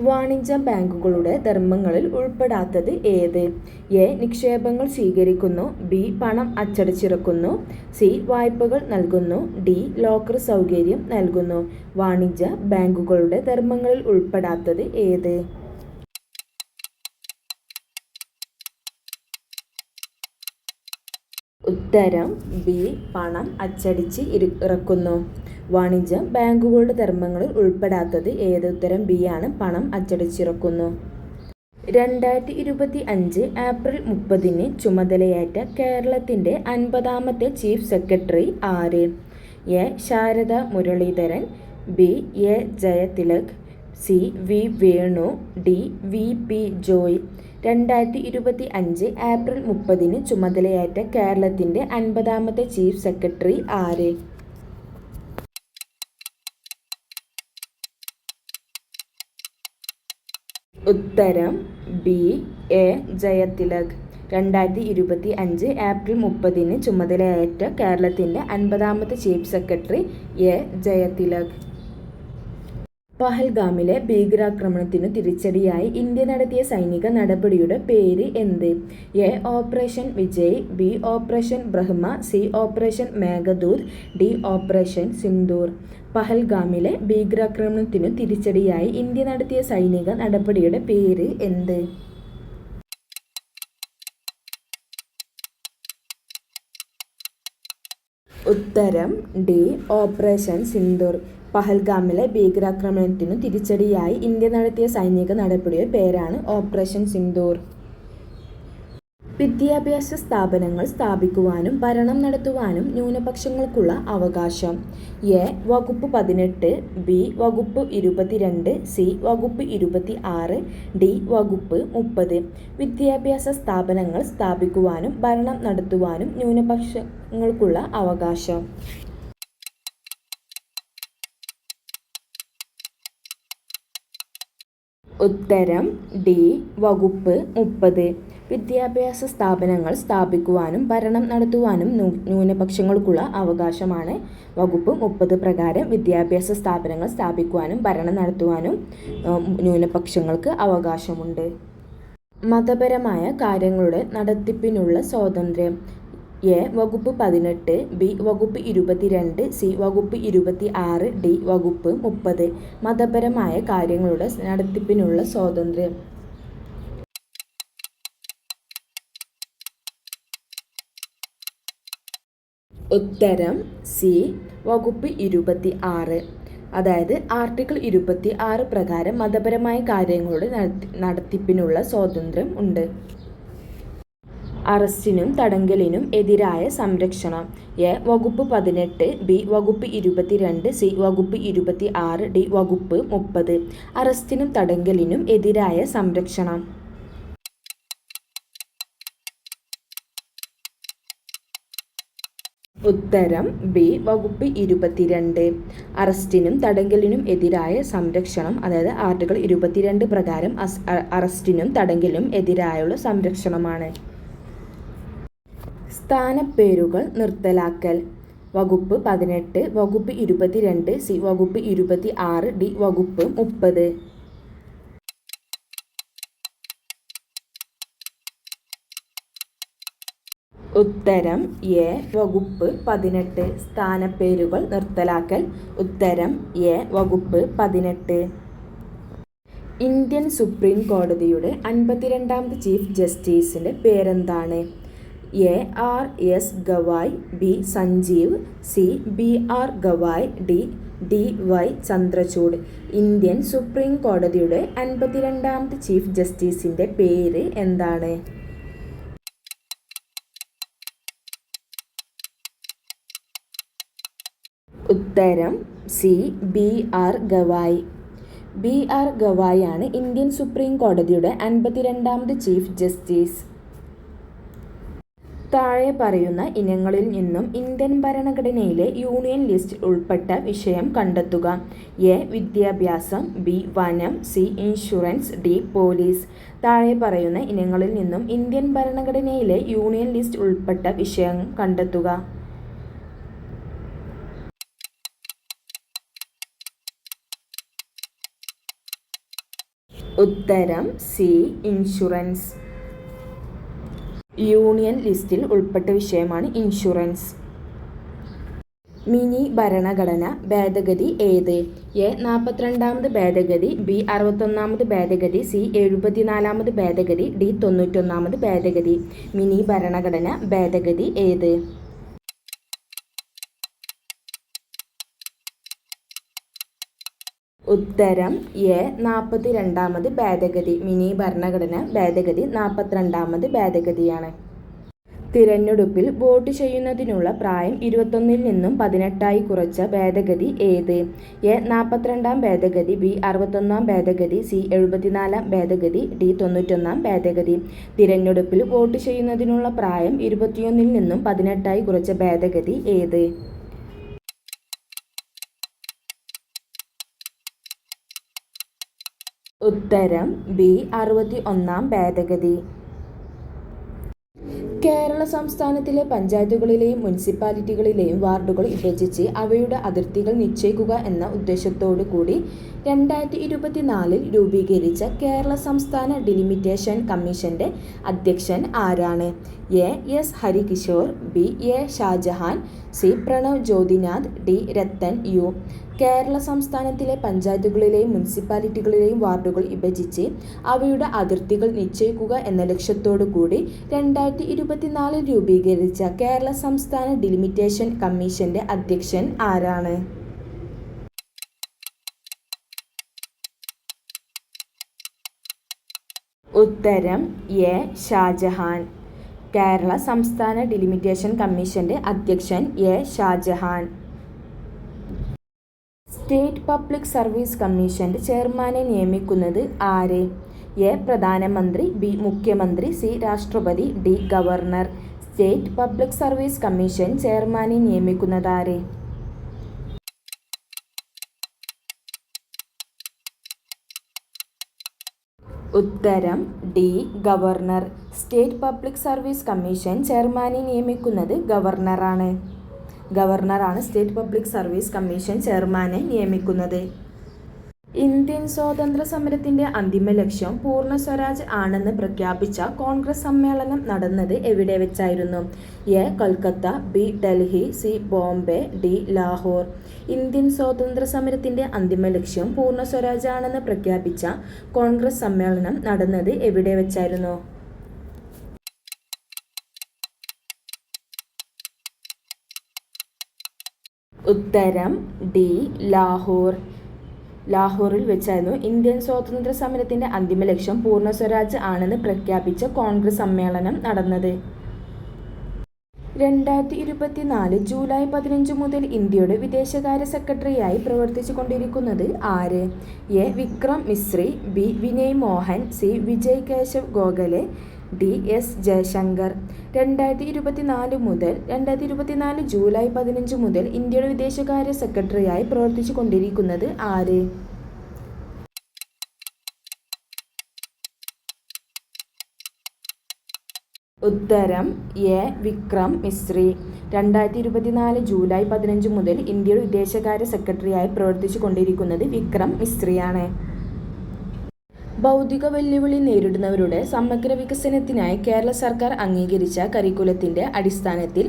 വാണിജ്യ ബാങ്കുകളുടെ ധർമ്മങ്ങളിൽ ഉൾപ്പെടാത്തത് ഏത്? എ. നിക്ഷേപങ്ങൾ സ്വീകരിക്കുന്നു. ബി. പണം അച്ചടിച്ചിറക്കുന്നു. സി. വായ്പകൾ നൽകുന്നു. ഡി. ലോക്കർ സൗകര്യം നൽകുന്നു. വാണിജ്യ ബാങ്കുകളുടെ ധർമ്മങ്ങളിൽ ഉൾപ്പെടാത്തത് ഏത്? ഉത്തരം. ബി. പണം അച്ചടിച്ച് ഇറക്കുന്നു. വാണിജ്യ ബാങ്കുകളുടെ ധർമ്മങ്ങളിൽ ഉൾപ്പെടാത്തത് ഏത് ഉത്തരം ബി ആണ് പണം അച്ചടിച്ചിറക്കുന്നു. രണ്ടായിരത്തി ഇരുപത്തി അഞ്ച് ഏപ്രിൽ മുപ്പതിന് ചുമതലയേറ്റ കേരളത്തിന്റെ അൻപതാമത്തെ ചീഫ് സെക്രട്ടറി ആര്? A. Sarada Muraleedharan B. A. Jayathilak C. V. Venu D. V. P. Joy. രണ്ടായിരത്തി ഇരുപത്തി അഞ്ച് ഏപ്രിൽ മുപ്പതിന് ചുമതലയേറ്റ കേരളത്തിന്റെ അൻപതാമത്തെ ചീഫ് സെക്രട്ടറി ആര്? ഉത്തരം ബി. എ. ജയതിലക്. രണ്ടായിരത്തി ഇരുപത്തി അഞ്ച് ഏപ്രിൽ മുപ്പതിന് ചുമതലയേറ്റ കേരളത്തിന്റെ അൻപതാമത്തെ ചീഫ് സെക്രട്ടറി എ. ജയതിലക്. പഹൽഗാമിലെ ഭീകരാക്രമണത്തിനു തിരിച്ചടിയായി ഇന്ത്യ നടത്തിയ സൈനിക നടപടിയുടെ പേര് എന്ത്? A operation Vijay B operation Brahma C operation Meghdoot D operation Sindoor. പഹൽഗാമിലെ ഭീകരാക്രമണത്തിനു തിരിച്ചടിയായി ഇന്ത്യ നടത്തിയ സൈനിക നടപടിയുടെ പേര് എന്ത്? ഉത്തരം ഡി ഓപ്പറേഷൻ സിന്ദൂർ. പഹൽഗാമിലെ ഭീകരാക്രമണത്തിനു തിരിച്ചടിയായി ഇന്ത്യ നടത്തിയ സൈനിക നടപടിയുടെ പേരാണ് ഓപ്പറേഷൻ സിന്ദൂർ. വിദ്യാഭ്യാസ സ്ഥാപനങ്ങൾ സ്ഥാപിക്കുവാനും ഭരണം നടത്തുവാനും ന്യൂനപക്ഷങ്ങൾക്കുള്ള അവകാശം. എ. വകുപ്പ് പതിനെട്ട് ബി. വകുപ്പ് ഇരുപത്തിരണ്ട് സി. വകുപ്പ് ഇരുപത്തി ആറ് ഡി. വകുപ്പ് മുപ്പത്. വിദ്യാഭ്യാസ സ്ഥാപനങ്ങൾ സ്ഥാപിക്കുവാനും ഭരണം നടത്തുവാനും ന്യൂനപക്ഷങ്ങൾക്കുള്ള അവകാശം. ഉത്തരം ഡി വകുപ്പ് മുപ്പത്. വിദ്യാഭ്യാസ സ്ഥാപനങ്ങൾ സ്ഥാപിക്കുവാനും ഭരണം നടത്തുവാനും ന്യൂനപക്ഷങ്ങൾക്കുള്ള അവകാശമാണ് വകുപ്പ് മുപ്പത് പ്രകാരം വിദ്യാഭ്യാസ സ്ഥാപനങ്ങൾ സ്ഥാപിക്കുവാനും ഭരണം നടത്തുവാനും ന്യൂനപക്ഷങ്ങൾക്ക് അവകാശമുണ്ട്. മതപരമായ കാര്യങ്ങളുടെ നടത്തിപ്പിനുള്ള സ്വാതന്ത്ര്യം. എ വകുപ്പ് പതിനെട്ട് ബി വകുപ്പ് ഇരുപത്തിരണ്ട് സി വകുപ്പ് ഇരുപത്തി ആറ് ഡി വകുപ്പ് മുപ്പത് മതപരമായ കാര്യങ്ങളുടെ നടത്തിപ്പിനുള്ള സ്വാതന്ത്ര്യം. ഉത്തരം സി വകുപ്പ് ഇരുപത്തി ആറ് അതായത് ആർട്ടിക്കിൾ ഇരുപത്തി ആറ് പ്രകാരം മതപരമായ കാര്യങ്ങളുടെ നടത്തിപ്പിനുള്ള സ്വാതന്ത്ര്യം ഉണ്ട്. അറസ്റ്റിനും തടങ്കലിനും എതിരായ സംരക്ഷണം. എ. വകുപ്പ് പതിനെട്ട് ബി. വകുപ്പ് ഇരുപത്തിരണ്ട് സി. വകുപ്പ് ഇരുപത്തി ആറ് ഡി. വകുപ്പ് മുപ്പത്. അറസ്റ്റിനും തടങ്കലിനും എതിരായ സംരക്ഷണം. ഉത്തരം ബി. വകുപ്പ് ഇരുപത്തിരണ്ട്. അറസ്റ്റിനും തടങ്കലിനും എതിരായ സംരക്ഷണം അതായത് ആർട്ടിക്കിൾ ഇരുപത്തിരണ്ട് പ്രകാരം അറസ്റ്റിനും തടങ്കലിനും എതിരായുള്ള സംരക്ഷണമാണ്. സ്ഥാനപ്പേരുകൾ നിർത്തലാക്കൽ. വകുപ്പ് പതിനെട്ട് വകുപ്പ് ഇരുപത്തിരണ്ട് സി വകുപ്പ് ഇരുപത്തി ആറ് ഡി വകുപ്പ് മുപ്പത്. ഉത്തരം എ വകുപ്പ് പതിനെട്ട് സ്ഥാനപ്പേരുകൾ നിർത്തലാക്കൽ. ഉത്തരം എ വകുപ്പ് പതിനെട്ട്. ഇന്ത്യൻ സുപ്രീം കോടതിയുടെ അൻപത്തിരണ്ടാമത് ചീഫ് ജസ്റ്റിസിന്റെ പേരെന്താണ്? A R S Gavai B Sanjiv C B R Gavai D D Y Chandrachud. Indian supreme കോടതിയുടെ അൻപത്തിരണ്ടാമത് ചീഫ് ജസ്റ്റിസിന്റെ പേര് എന്താണ്? ഉത്തരം C B R Gavai. B R Gavai ആണ് ഇന്ത്യൻ സുപ്രീം കോടതിയുടെ അൻപത്തിരണ്ടാമത് ചീഫ് ജസ്റ്റിസ്. താഴെ പറയുന്ന ഇനങ്ങളിൽ നിന്നും ഇന്ത്യൻ ഭരണഘടനയിലെ യൂണിയൻ ലിസ്റ്റ് ഉൾപ്പെട്ട വിഷയം കണ്ടെത്തുക. എ. വിദ്യാഭ്യാസം ബി. വനം സി. Insurance D. പോലീസ്. താഴെ പറയുന്ന ഇനങ്ങളിൽ നിന്നും ഇന്ത്യൻ ഭരണഘടനയിലെ യൂണിയൻ ലിസ്റ്റ് ഉൾപ്പെട്ട വിഷയം കണ്ടെത്തുക. ഉത്തരം സി. ഇൻഷുറൻസ്. യൂണിയൻ ലിസ്റ്റിൽ ഉൾപ്പെട്ട വിഷയമാണ് ഇൻഷുറൻസ്. മിനി ഭരണഘടന ഭേദഗതി ഏത്? എ. നാൽപ്പത്തിരണ്ടാമത് ഭേദഗതി ബി. അറുപത്തൊന്നാമത് ഭേദഗതി സി. എഴുപത്തിനാലാമത് ഭേദഗതി ഡി. തൊണ്ണൂറ്റൊന്നാമത് ഭേദഗതി. മിനി ഭരണഘടന ഭേദഗതി ഏത്? ഉത്തരം എ നാൽപ്പത്തി രണ്ടാമത് ഭേദഗതി. മിനി ഭരണഘടന ഭേദഗതി നാൽപ്പത്തിരണ്ടാമത് ഭേദഗതിയാണ്. തിരഞ്ഞെടുപ്പിൽ വോട്ട് ചെയ്യുന്നതിനുള്ള പ്രായം ഇരുപത്തൊന്നിൽ നിന്നും പതിനെട്ടായി കുറച്ച ഭേദഗതി ഏത്? എ നാൽപ്പത്തിരണ്ടാം ഭേദഗതി ബി അറുപത്തൊന്നാം ഭേദഗതി സി എഴുപത്തിനാലാം ഭേദഗതി ഡി തൊണ്ണൂറ്റൊന്നാം ഭേദഗതി. തിരഞ്ഞെടുപ്പിൽ വോട്ട് ചെയ്യുന്നതിനുള്ള പ്രായം ഇരുപത്തിയൊന്നിൽ നിന്നും പതിനെട്ടായി കുറച്ച ഭേദഗതി ഏത്? ഉത്തരം ബി അറുപത്തി ഒന്നാം ഭേദഗതി. കേരള സംസ്ഥാനത്തിലെ പഞ്ചായത്തുകളിലെയും മുനിസിപ്പാലിറ്റികളിലെയും വാർഡുകൾ വിഭജിച്ച് അവയുടെ അതിർത്തികൾ നിശ്ചയിക്കുക എന്ന ഉദ്ദേശത്തോടു കൂടി രണ്ടായിരത്തി ഇരുപത്തിനാലിൽ രൂപീകരിച്ച കേരള സംസ്ഥാന ഡിലിമിറ്റേഷൻ കമ്മീഷന്റെ അധ്യക്ഷൻ ആരാണ്? A S Harikishore B A Shajahan C. Pranav Jyothinath D. Rathan U. Kerala സംസ്ഥാനത്തിലെ പഞ്ചായത്തുകളിലെയും മുനിസിപ്പാലിറ്റികളിലെയും വാർഡുകൾ വിഭജിച്ച് അവയുടെ അതിർത്തികൾ നിശ്ചയിക്കുക എന്ന ലക്ഷ്യത്തോടു കൂടി രണ്ടായിരത്തി ഇരുപത്തിനാലിൽ രൂപീകരിച്ച കേരള സംസ്ഥാന ഡിലിമിറ്റേഷൻ കമ്മീഷന്റെ അധ്യക്ഷൻ ആരാണ്? ഉത്തരം എ. ഷാജഹാൻ. കേരള സംസ്ഥാന ഡിലിമിറ്റേഷൻ കമ്മീഷന്റെ അധ്യക്ഷൻ A Shajahan. State public service കമ്മീഷന്റെ ചെയർമാനെ നിയമിക്കുന്നത് ആര്? എ പ്രധാനമന്ത്രി ബി മുഖ്യമന്ത്രി സി രാഷ്ട്രപതി D governor. State public service commission ചെയർമാനെ നിയമിക്കുന്നതാര് ഉത്തരം D governor. State public service commission ചെയർമാനെ നിയമിക്കുന്നത് ഗവർണറാണ്. ഗവർണറാണ് സ്റ്റേറ്റ് പബ്ലിക് സർവീസ് കമ്മീഷൻ ചെയർമാനെ നിയമിക്കുന്നത്. ഇന്ത്യൻ സ്വാതന്ത്ര്യ സമരത്തിന്റെ അന്തിമ ലക്ഷ്യം പൂർണ സ്വരാജ് ആണെന്ന് പ്രഖ്യാപിച്ച കോൺഗ്രസ് സമ്മേളനം നടന്നത് എവിടെ വെച്ചായിരുന്നു? A. Kolkata B. Delhi C. Bombay D. Lahore. Indian സ്വാതന്ത്ര്യ സമരത്തിന്റെ അന്തിമ ലക്ഷ്യം പൂർണ സ്വരാജ് ആണെന്ന് പ്രഖ്യാപിച്ച കോൺഗ്രസ് സമ്മേളനം നടന്നത് എവിടെ വെച്ചായിരുന്നു? ഉത്തരം ഡി. ലാഹോർ. ലാഹോറിൽ വെച്ചായിരുന്നു. ഇന്ത്യൻ സ്വാതന്ത്ര്യ സമരത്തിന്റെ അന്തിമ ലക്ഷ്യം പൂർണ സ്വരാജ് ആണെന്ന് പ്രഖ്യാപിച്ച കോൺഗ്രസ് സമ്മേളനം നടന്നത്. രണ്ടായിരത്തി ഇരുപത്തിനാല് ജൂലൈ പതിനഞ്ച് മുതൽ ഇന്ത്യയുടെ വിദേശകാര്യ സെക്രട്ടറിയായി പ്രവർത്തിച്ചു കൊണ്ടിരിക്കുന്നത് ആര്? A. Vikram Misri B. Vinay Mohan C. Vijay Keshav Gokhale D S Jaishankar. രണ്ടായിരത്തി ഇരുപത്തിനാല് മുതൽ രണ്ടായിരത്തി ഇരുപത്തിനാല് ജൂലൈ പതിനഞ്ച് മുതൽ ഇന്ത്യയുടെ വിദേശകാര്യ സെക്രട്ടറിയായി പ്രവർത്തിച്ചു കൊണ്ടിരിക്കുന്നത് ആര്? ഉത്തരം എ. വിക്രം മിശ്രി. രണ്ടായിരത്തി ഇരുപത്തിനാല് ജൂലൈ പതിനഞ്ച് മുതൽ ഇന്ത്യയുടെ വിദേശകാര്യ സെക്രട്ടറിയായി പ്രവർത്തിച്ചു കൊണ്ടിരിക്കുന്നത് വിക്രം മിശ്രിയാണ്. ഭൗതിക വെല്ലുവിളി നേരിടുന്നവരുടെ സമഗ്ര വികസനത്തിനായി കേരള സർക്കാർ അംഗീകരിച്ച കരിക്കുലത്തിന്റെ അടിസ്ഥാനത്തിൽ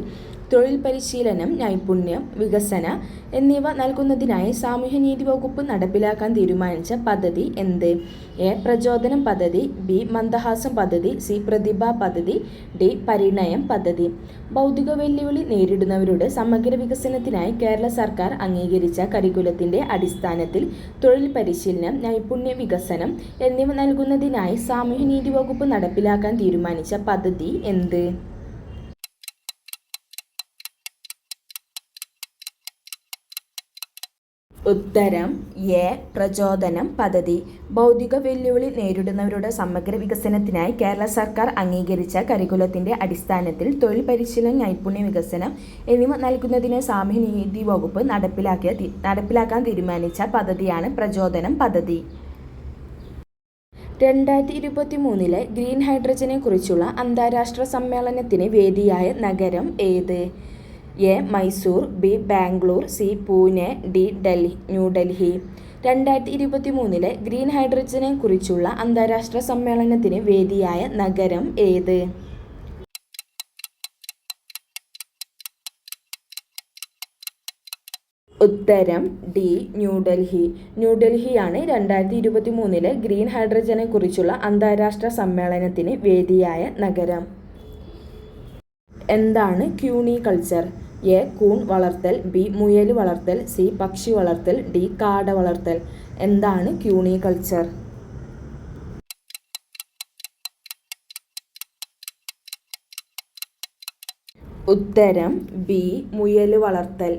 തൊഴിൽ പരിശീലനം നൈപുണ്യം വികസന എന്നിവ നൽകുന്നതിനായി സാമൂഹ്യനീതി വകുപ്പ് നടപ്പിലാക്കാൻ തീരുമാനിച്ച പദ്ധതി എന്ത്? എ. പ്രചോദനം പദ്ധതി ബി. മന്ദഹാസം പദ്ധതി സി. പ്രതിഭ പദ്ധതി ഡി. പരിണയം പദ്ധതി. ഭൗതിക വെല്ലുവിളി നേരിടുന്നവരുടെ സമഗ്ര വികസനത്തിനായി കേരള സർക്കാർ അംഗീകരിച്ച കരിക്കുലത്തിന്റെ അടിസ്ഥാനത്തിൽ തൊഴിൽ പരിശീലനം നൈപുണ്യ വികസനം എന്നിവ നൽകുന്നതിനായി സാമൂഹ്യനീതി വകുപ്പ് നടപ്പിലാക്കാൻ തീരുമാനിച്ച പദ്ധതി എന്ത്? ഉത്തരം എ പ്രചോദനം പദ്ധതി. ഭൗതിക വെല്ലുവിളി നേരിടുന്നവരുടെ സമഗ്ര വികസനത്തിനായി കേരള സർക്കാർ അംഗീകരിച്ച കരിക്കുലത്തിന്റെ അടിസ്ഥാനത്തിൽ തൊഴിൽ പരിശീലനം നൈപുണ്യ വികസനം എന്നിവ നൽകുന്നതിന് സാമൂഹ്യനീതി വകുപ്പ് നടപ്പിലാക്കിയ നടപ്പിലാക്കാൻ തീരുമാനിച്ച പദ്ധതിയാണ് പ്രചോദനം പദ്ധതി. രണ്ടായിരത്തി ഇരുപത്തി മൂന്നിലെ ഗ്രീൻ ഹൈഡ്രജനെ കുറിച്ചുള്ള അന്താരാഷ്ട്ര സമ്മേളനത്തിന് വേദിയായ നഗരം ഏത്? A Mysore B Bangalore C Pune D Delhi New Delhi രണ്ടായിരത്തി ഇരുപത്തി മൂന്നിലെ ഗ്രീൻ ഹൈഡ്രജനെ കുറിച്ചുള്ള അന്താരാഷ്ട്ര സമ്മേളനത്തിന് വേദിയായ നഗരം ഏത്? ഉത്തരം ഡി ന്യൂഡൽഹി ന്യൂഡൽഹിയാണ് രണ്ടായിരത്തി ഇരുപത്തി മൂന്നിലെ ഗ്രീൻ ഹൈഡ്രജനെ കുറിച്ചുള്ള അന്താരാഷ്ട്ര സമ്മേളനത്തിന് വേദിയായ നഗരം. എന്താണ് ക്യൂണി കൾച്ചർ? എ കൂൺ വളർത്തൽ ബി മുയൽ വളർത്തൽ സി പക്ഷി വളർത്തൽ ഡി കാട വളർത്തൽ. എന്താണ് ക്യൂണി കൾച്ചർ? ഉത്തരം ബി മുയൽ വളർത്തൽ.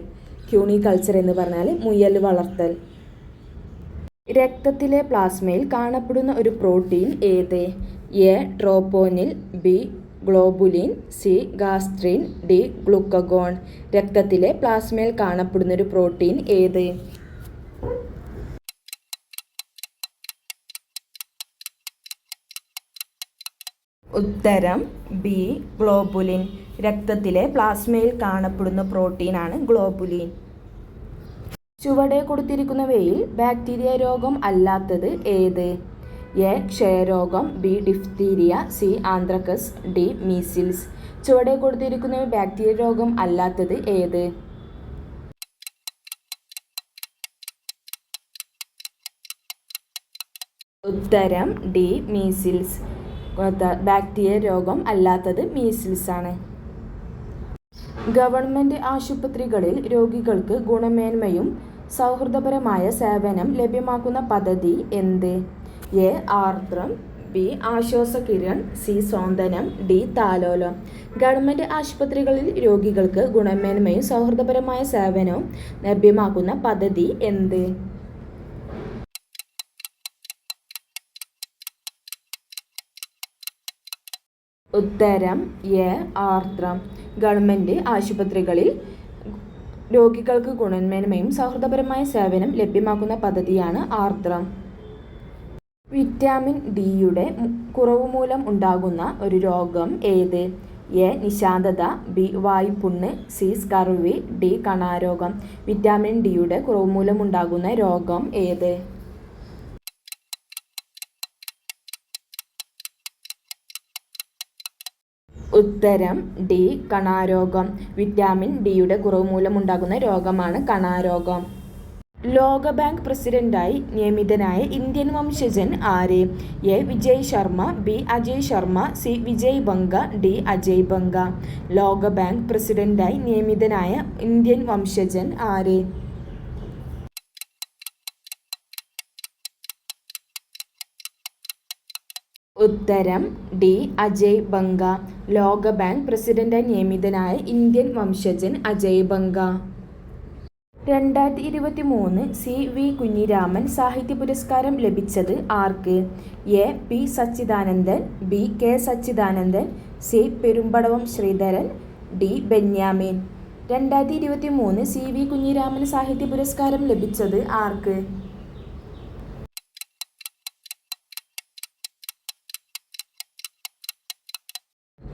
ക്യൂണി കൾച്ചർ എന്ന് പറഞ്ഞാൽ മുയൽ വളർത്തൽ. രക്തത്തിലെ പ്ലാസ്മയിൽ കാണപ്പെടുന്ന ഒരു പ്രോട്ടീൻ ഏത്? A troponin B globulin C gastrin D glucagon. രക്തത്തിലെ പ്ലാസ്മയിൽ കാണപ്പെടുന്ന ഒരു പ്രോട്ടീൻ ഏത്? ഉത്തരം ബി ഗ്ലോബുലിൻ. രക്തത്തിലെ പ്ലാസ്മയിൽ കാണപ്പെടുന്ന പ്രോട്ടീനാണ് ഗ്ലോബുലിൻ. ചുവടെ കൊടുത്തിരിക്കുന്നവയിൽ ബാക്ടീരിയ രോഗം അല്ലാത്തത് ഏത്? A. ക്ഷയരോഗം B. Diphtheria C. Anthrax D. Measles. ചുവടെ കൊടുത്തിരിക്കുന്ന ബാക്ടീരിയ രോഗം അല്ലാത്തത് ഏത്? ഉത്തരം ഡി. മീസിൽസ്. ബാക്ടീരിയ രോഗം അല്ലാത്തത് മീസിൽസ് ആണ് ഗവൺമെന്റ് ആശുപത്രികളിൽ രോഗികൾക്ക് ഗുണമേന്മയും സൗഹൃദപരമായ സേവനം ലഭ്യമാക്കുന്ന പദ്ധതി എന്ത്? A Aardram B Aswasakiran C Swanthanam D Thalolam. Government ആശുപത്രികളിൽ രോഗികൾക്ക് ഗുണമേന്മയും സൗഹൃദപരമായ സേവനവും ലഭ്യമാക്കുന്ന പദ്ധതി എന്ത്? ഉത്തരം എ ആർദ്രം. ഗവൺമെന്റ് ആശുപത്രികളിൽ രോഗികൾക്ക് ഗുണമേന്മയും സൗഹൃദപരമായ സേവനം ലഭ്യമാക്കുന്ന പദ്ധതിയാണ് ആർദ്രം. വിറ്റാമിൻ ഡിയുടെ കുറവ് മൂലം ഉണ്ടാകുന്ന ഒരു രോഗം ഏത്? എ നിശാന്തത ബി വായ്പുണ്ണ് സി സ്കർവി ഡി കണാരോഗം. വിറ്റാമിൻ ഡിയുടെ കുറവ് മൂലം ഉണ്ടാകുന്ന രോഗം ഏത്? ഉത്തരം ഡി കണാരോഗം. വിറ്റാമിൻ ഡിയുടെ കുറവ് മൂലം ഉണ്ടാകുന്ന രോഗമാണ് കണാരോഗം. ലോകബാങ്ക് പ്രസിഡന്റായി നിയമിതനായ ഇന്ത്യൻ വംശജൻ ആര്? A. Vijay Sharma B. Ajay Sharma C. Vijay Banga D. Ajay Banga. ലോകബാങ്ക് പ്രസിഡന്റായി നിയമിതനായ ഇന്ത്യൻ വംശജൻ ആര്? ഉത്തരം ഡി. അജയ് ബംഗ. ലോകബാങ്ക് പ്രസിഡന്റായി നിയമിതനായ ഇന്ത്യൻ വംശജൻ അജയ് ബംഗ. രണ്ടായിരത്തി ഇരുപത്തി മൂന്ന് സി വി കുഞ്ഞിരാമൻ സാഹിത്യ പുരസ്കാരം ലഭിച്ചത് ആർക്ക്? A. P. Sachidanandan B. K. Sachidanandan C. Perumbadavam Sreedharan D. Benyamin. രണ്ടായിരത്തി ഇരുപത്തി മൂന്ന് സി വി കുഞ്ഞിരാമൻ സാഹിത്യ പുരസ്കാരം ലഭിച്ചത് ആർക്ക്?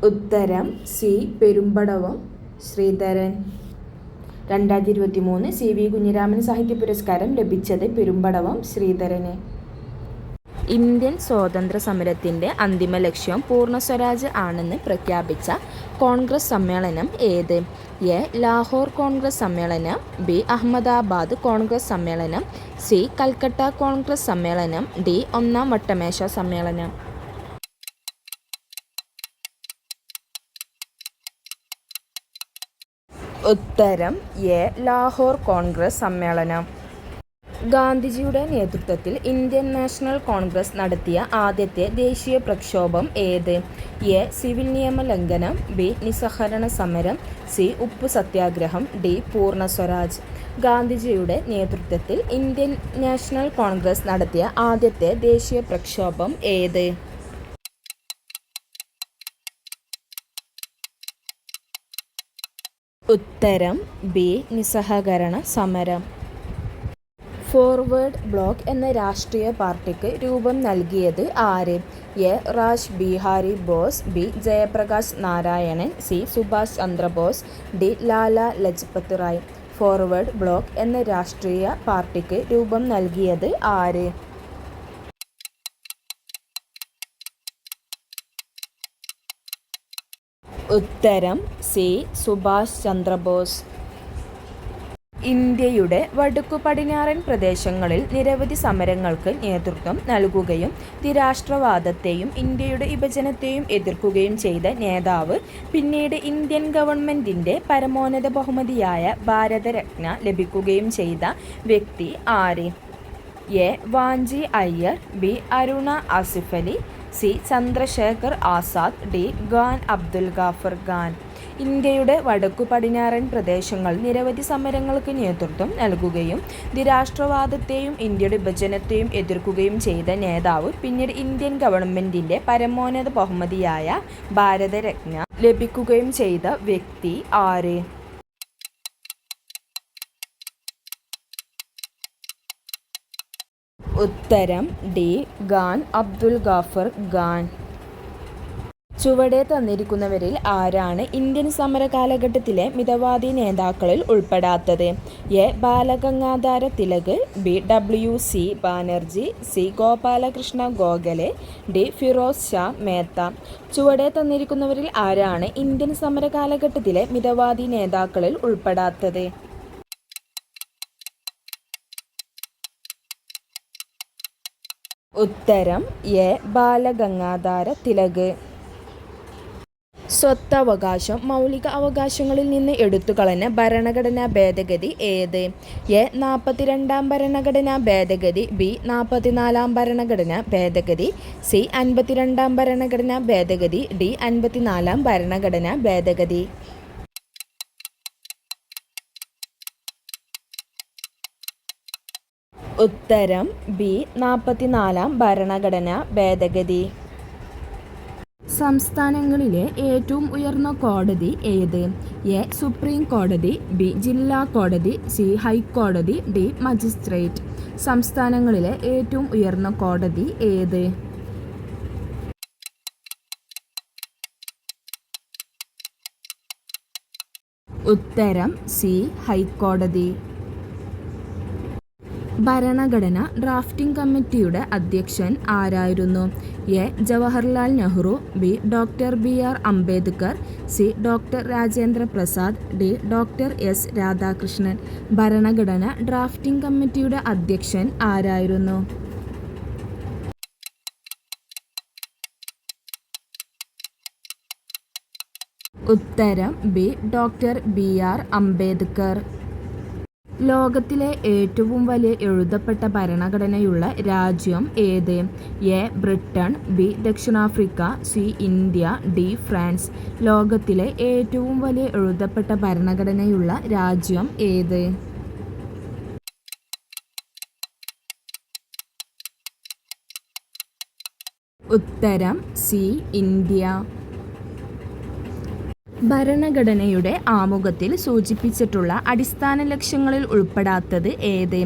ഉത്തരം സി. പെരുമ്പടവം ശ്രീധരൻ. രണ്ടായിരത്തി ഇരുപത്തി മൂന്ന് സി വി കുഞ്ഞിരാമൻ സാഹിത്യ പുരസ്കാരം ലഭിച്ചത് പെരുമ്പടവം ശ്രീധരന്. ഇന്ത്യൻ സ്വാതന്ത്ര്യ സമരത്തിന്റെ അന്തിമ ലക്ഷ്യം പൂർണ സ്വരാജ് ആണെന്ന് പ്രഖ്യാപിച്ച കോൺഗ്രസ് സമ്മേളനം ഏത്? എ. ലാഹോർ കോൺഗ്രസ് സമ്മേളനം ബി. അഹമ്മദാബാദ് കോൺഗ്രസ് സമ്മേളനം സി. കൽക്കട്ട കോൺഗ്രസ് സമ്മേളനം ഡി. ഒന്നാം വട്ടമേശ സമ്മേളനം. ഉത്തരം എ. ലാഹോർ കോൺഗ്രസ് സമ്മേളനം. ഗാന്ധിജിയുടെ നേതൃത്വത്തിൽ ഇന്ത്യൻ നാഷണൽ കോൺഗ്രസ് നടത്തിയ ആദ്യത്തെ ദേശീയ പ്രക്ഷോഭം ഏത്? എ. സിവിൽ നിയമ ലംഘനം ബി. നിസ്സഹരണ സമരം സി. ഉപ്പ് സത്യാഗ്രഹം ഡി. പൂർണ സ്വരാജ് ഗാന്ധിജിയുടെ നേതൃത്വത്തിൽ ഇന്ത്യൻ നാഷണൽ കോൺഗ്രസ് നടത്തിയ ആദ്യത്തെ ദേശീയ പ്രക്ഷോഭം ഏത്? ഉത്തരം ബി. നിസ്സഹകരണ സമരം. ഫോർവേഡ് ബ്ലോക്ക് എന്ന രാഷ്ട്രീയ പാർട്ടിക്ക് രൂപം നൽകിയത് ആര്? A. Rash Behari Bose B. Jayaprakash Narayanan C. Subhash Chandrabose D. Lala Lajpat Rai. Forward bloc എന്ന രാഷ്ട്രീയ പാർട്ടിക്ക് രൂപം നൽകിയത് ആര്? ഉത്തരം സി സുഭാഷ് ചന്ദ്രബോസ്. ഇന്ത്യയുടെ വടക്കു പടിഞ്ഞാറൻ പ്രദേശങ്ങളിൽ നിരവധി സമരങ്ങൾക്ക് നേതൃത്വം നൽകുകയും തിരാഷ്ട്രവാദത്തെയും ഇന്ത്യയുടെ വിഭജനത്തെയും എതിർക്കുകയും ചെയ്ത നേതാവ് പിന്നീട് ഇന്ത്യൻ ഗവൺമെന്റിന്റെ പരമോന്നത ബഹുമതിയായ ഭാരതരത്ന ലഭിക്കുകയും ചെയ്ത വ്യക്തി ആര്? A. Vanchi Iyer B. Aruna Asaf Ali C Chandrashekhar Azad D Khan Abdul Ghaffar Khan. ഇന്ത്യയുടെ വടക്കു പടിഞ്ഞാറൻ പ്രദേശങ്ങൾ നിരവധി സമരങ്ങൾക്ക് നേതൃത്വം നൽകുകയും ദ്വിരാഷ്ട്രവാദത്തെയും ഇന്ത്യയുടെ വിഭജനത്തെയും എതിർക്കുകയും ചെയ്ത നേതാവ് പിന്നീട് ഇന്ത്യൻ ഗവൺമെന്റിന്റെ പരമോന്നത ബഹുമതിയായ ഭാരതരത്ന ലഭിക്കുകയും ചെയ്ത വ്യക്തി ആര്? ഉത്തരം ഡി. ഖാൻ അബ്ദുൽ ഗാഫർ ഖാൻ. ചുവടെ തന്നിരിക്കുന്നവരിൽ ആരാണ് ഇന്ത്യൻ സമര കാലഘട്ടത്തിലെ മിതവാദി നേതാക്കളിൽ ഉൾപ്പെടാത്തത്? A. Balagangadhara Tilak B. W. C. Banerjee C. Gopalakrishna Gokhale D. Pheroze Shah Mehta. ചുവടെ തന്നിരിക്കുന്നവരിൽ ആരാണ് ഇന്ത്യൻ സമര കാലഘട്ടത്തിലെ മിതവാദി നേതാക്കളിൽ ഉൾപ്പെടാത്തത്? ഉത്തരം എ. ബാലഗംഗാധാര തിലക്. സ്വത്തവകാശം മൗലിക അവകാശങ്ങളിൽ നിന്ന് എടുത്തുകളഞ്ഞ ഭരണഘടനാ ഭേദഗതി ഏത്? എ. നാൽപ്പത്തിരണ്ടാം ഭരണഘടനാ ഭേദഗതി ബി. നാൽപ്പത്തിനാലാം ഭരണഘടനാ ഭേദഗതി സി. അൻപത്തിരണ്ടാം ഭരണഘടനാ ഭേദഗതി ഡി. അൻപത്തിനാലാം ഭരണഘടനാ ഭേദഗതി. ഉത്തരം ബി. നാൽപ്പത്തിനാലാം ഭരണഘടന ഭേദഗതി. സംസ്ഥാനങ്ങളിലെ ഏറ്റവും ഉയർന്ന കോടതി ഏത്? എ. സുപ്രീം കോടതി ബി. ജില്ലാ കോടതി സി. ഹൈക്കോടതി ഡി. മജിസ്ട്രേറ്റ്. സംസ്ഥാനങ്ങളിലെ ഏറ്റവും ഉയർന്ന കോടതി ഏത്? ഉത്തരം സി. ഹൈക്കോടതി. ഭരണഘടന ഡ്രാഫ്റ്റിംഗ് കമ്മിറ്റിയുടെ അധ്യക്ഷൻ ആരായിരുന്നു? A. Jawaharlal Nehru B. Doctor B. R. Ambedkar C. Doctor Rajendra Prasad D. Doctor S. Radhakrishnan. ഭരണഘടന ഡ്രാഫ്റ്റിംഗ് കമ്മിറ്റിയുടെ അധ്യക്ഷൻ ആരായിരുന്നു? ഉത്തരം B. Doctor B. R. Ambedkar. ലോകത്തിലെ ഏറ്റവും വലിയ എഴുതപ്പെട്ട ഭരണഘടനയുള്ള രാജ്യം ഏത്? എ ബ്രിട്ടൻ ബി ദക്ഷിണാഫ്രിക്ക സി ഇന്ത്യ ഡി ഫ്രാൻസ്. ലോകത്തിലെ ഏറ്റവും വലിയ എഴുതപ്പെട്ട ഭരണഘടനയുള്ള രാജ്യം ഏത്? ഉത്തരം സി ഇന്ത്യ. ഭരണഘടനയുടെ ആമുഖത്തിൽ സൂചിപ്പിച്ചിട്ടുള്ള അടിസ്ഥാന ലക്ഷ്യങ്ങളിൽ ഉൾപ്പെടാത്തത് ഏത്?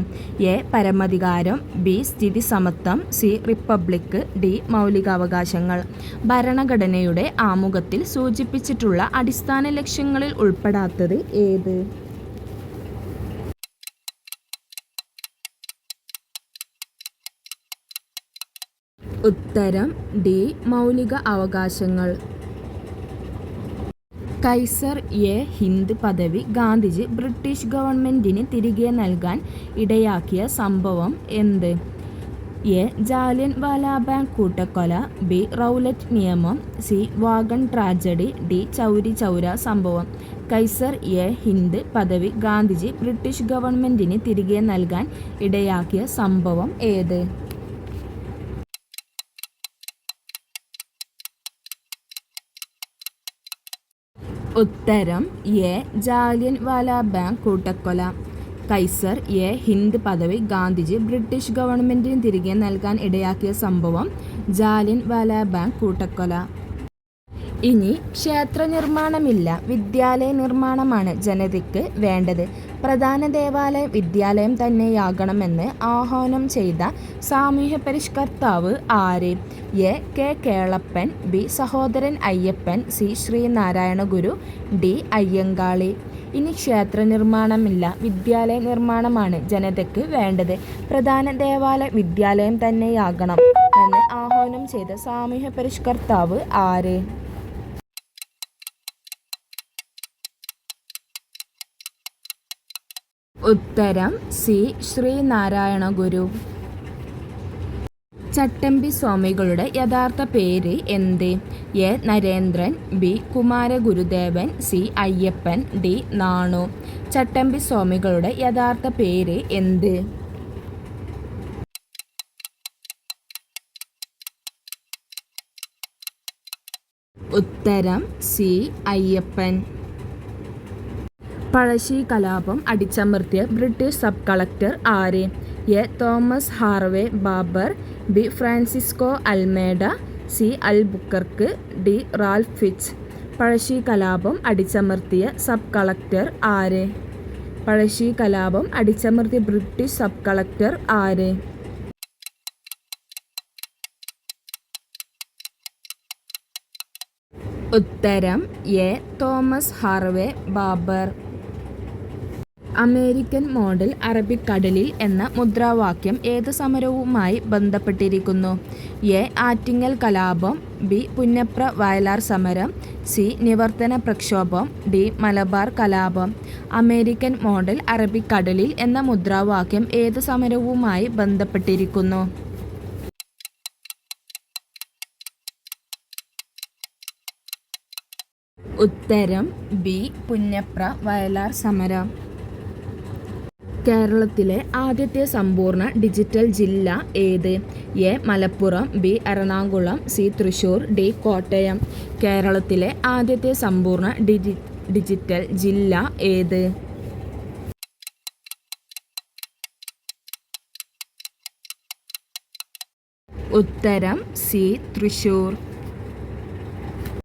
എ. പരമാധികാരം ബി. സ്ഥിതി സമത്വം സി. Republic D. മൗലികാവകാശങ്ങൾ. ഭരണഘടനയുടെ ആമുഖത്തിൽ സൂചിപ്പിച്ചിട്ടുള്ള അടിസ്ഥാന ലക്ഷ്യങ്ങളിൽ ഉൾപ്പെടാത്തത് ഏത്? ഉത്തരം ഡി. മൗലിക അവകാശങ്ങൾ കൈസർ എ. ഹിന്ദ് പദവി ഗാന്ധിജി ബ്രിട്ടീഷ് ഗവൺമെന്റിന് തിരികെ നൽകാൻ ഇടയാക്കിയ സംഭവം എന്ത്? എ. ജാലിയൻ വാലാബാഗ് കൂട്ടക്കൊല ബി. റൗലറ്റ് നിയമം C. Wagon tragedy D. Chauri Chaura സംഭവം. കൈസർ എ. ഹിന്ദ് പദവി ഗാന്ധിജി ബ്രിട്ടീഷ് ഗവൺമെന്റിന് തിരികെ നൽകാൻ ഇടയാക്കിയ സംഭവം ഏത്? ഉത്തരം എ. ജാലിയൻ വാലാബാഗ് കൂട്ടക്കൊല. കൈസർ എ. ഹിന്ദ് പദവി ഗാന്ധിജി ബ്രിട്ടീഷ് ഗവൺമെന്റിന് തിരികെ നൽകാൻ ഇടയാക്കിയ സംഭവം ജാലിയൻ വാലാബാഗ് കൂട്ടക്കൊല. ഇനി ക്ഷേത്ര നിർമ്മാണമില്ല. വിദ്യാലയ നിർമ്മാണമാണ് ജനതയ്ക്ക് വേണ്ടത്. പ്രധാന ദേവാലയ വിദ്യാലയം തന്നെയാകണമെന്ന് ആഹ്വാനം ചെയ്ത സാമൂഹ്യ പരിഷ്കർത്താവ് ആര്? A. K. Kelappan B. Sahodaran Ayyappan C. Sreenarayana Guru D. Ayyankali. ഇനി ക്ഷേത്ര നിർമ്മാണമില്ല. വിദ്യാലയ നിർമ്മാണമാണ് ജനതയ്ക്ക് വേണ്ടത്. പ്രധാന ദേവാലയ വിദ്യാലയം തന്നെയാകണം എന്ന് ആഹ്വാനം ചെയ്ത സാമൂഹ്യ പരിഷ്കർത്താവ് ആര്? ഉത്തരം സി. ശ്രീനാരായണ ഗുരു. ചട്ടമ്പി സ്വാമികളുടെ യഥാർത്ഥ പേര് എന്ത്? A. Narendran B. Kumaragurudevan C. Ayyappan D. Nanu. Chattambi സ്വാമികളുടെ യഥാർത്ഥ പേര് എന്ത്? ഉത്തരം സി. അയ്യപ്പൻ. പഴശ്ശി കലാപം അടിച്ചമർത്തിയ ബ്രിട്ടീഷ് സബ് കളക്ടർ ആര്? A. Thomas Harvey Baber B. Francisco Almeida C. Albuquerque D. Ralph Fitch Pazhassi കലാപം അടിച്ചമർത്തിയ സബ് കളക്ടർ ആര്? പഴശ്ശി കലാപം അടിച്ചമർത്തിയ ബ്രിട്ടീഷ് സബ് കളക്ടർ ആര്? ഉത്തരം A. Thomas Harvey Baber. American model അറബിക്കടലിൽ എന്ന മുദ്രാവാക്യം ഏത് സമരവുമായി ബന്ധപ്പെട്ടിരിക്കുന്നു? എ. ആറ്റിങ്ങൽ കലാപം ബി. പുന്നപ്ര വയലാർ സമരം സി. നിവർത്തന പ്രക്ഷോഭം ഡി. മലബാർ കലാപം. അമേരിക്കൻ മോഡൽ അറബിക്കടലിൽ എന്ന മുദ്രാവാക്യം ഏത് സമരവുമായി ബന്ധപ്പെട്ടിരിക്കുന്നു? ഉത്തരം ബി. പുന്നപ്ര വയലാർ സമരം. കേരളത്തിലെ ആദ്യത്തെ സമ്പൂർണ ഡിജിറ്റൽ ജില്ല ഏത്? A. Malappuram B. Ernakulam C. Thrissur D. Kottayam. കേരളത്തിലെ ആദ്യത്തെ സമ്പൂർണ ഡിജി ഡിജിറ്റൽ ജില്ല ഏത്? ഉത്തരം സി. തൃശൂർ.